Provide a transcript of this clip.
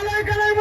आलाय का नाही